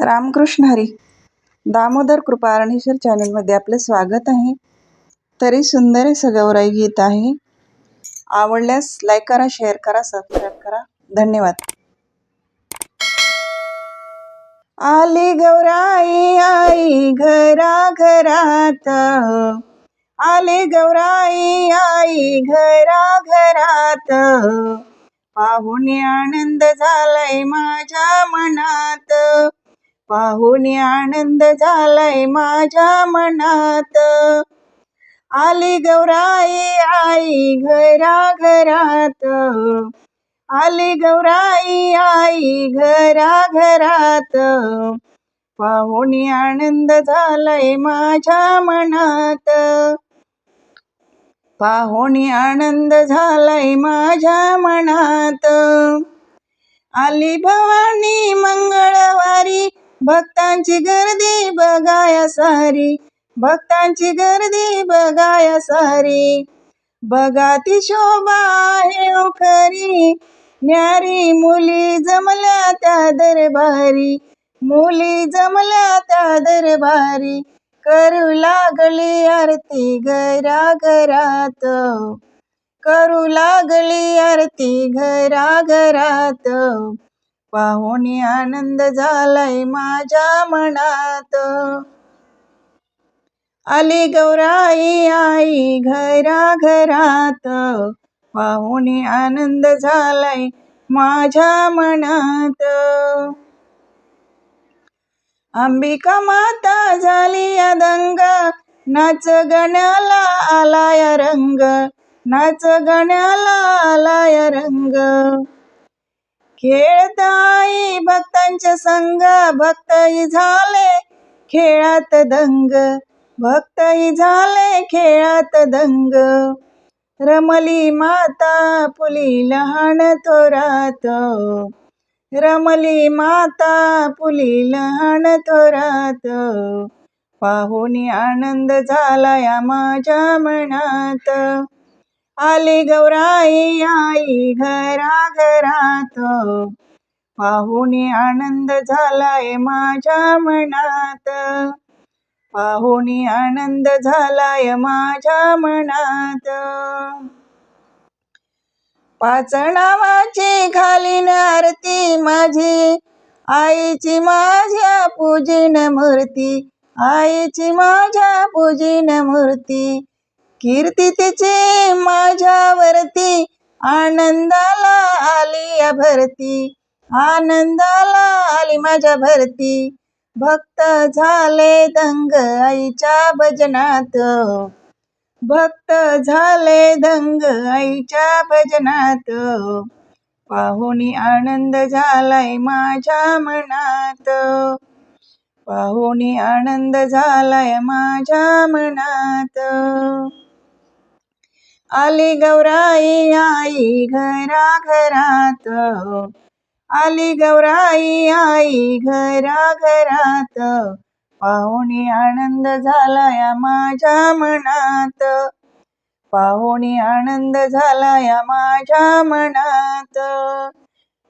रामकृष्ण हरी. दामोदर कृपारणेश्वर चॅनलमध्ये आपलं स्वागत आहे. तरी सुंदर असं गौराई गीत आहे. आवडल्यास लाईक करा शेअर करा सबस्क्राईब करा. धन्यवाद. आली गौराई आई घरा घरात आले गौराई आई घरा घरात पाहून आनंद झालाय माझ्या मनात. पाहून आनंद झालाय माझ्या मनात. आली गौराई आई घरा घरात आली गौराई आई घरा घरात पाहून आनंद झालाय माझ्या मनात. पाहुणी आनंद झालाय माझ्या मनात. आली भवानी मंगळवारी भक्तांची गर्दी बघाया सारी. भक्तांची गर्दी बघाया सारी. बघा ती शोभा आहे खरी न्यारी मुली जमल्या त्या दरबारी. मुली जमल्या त्या दरबारी. करू लागली आरती घरा घरात करू लागली आरती घरा घरात पाहून आनंद झालाय माझ्या मनात. आली गौराई आई घरा घरात पाहून आनंद झालाय माझ्या मनात. अंबिका माता झाली दंग नाच गण्याला आलाय रंग. नाच गण्याला आलाय रंग. खेळताई भक्तांच्या संग भक्तही झाले खेळात दंग. भक्तही झाले खेळात दंग. रमली माता पुली लहान थोरात. रमली माता पुली लहान थोरात. पाहून आनंद झाला या माझ्या मनात. आली गौराई आई घरा घरात पाहून आनंद झालाय माझ्या मनात. पाहुणे आनंद झालाय माझ्या मनात. पाच नावाची घालीन आरती माझी आईची माझ्या पूजिन मूर्ती आईची माझ्या पूजिन मूर्ती कीर्ती तिचे माझ्यावरती. आनंदाला आली भरती आनंदाला आली माझ्या भरती. भक्त झाले दंग आईच्या भजनात. भक्त झाले दंग आईच्या भजनात. पाहुणी आनंद झालाय माझ्या मनात. पाहुणी आनंद झालाय माझ्या मनात. आली गौराई आई घरा घरात आली गौराई आई घरा घरात पाहुणी आनंद झालाय माझ्या मनात. पाहुणी आनंद झालाय माझ्या मनात.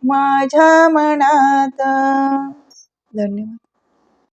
माझ्या मनात. धन्यवाद.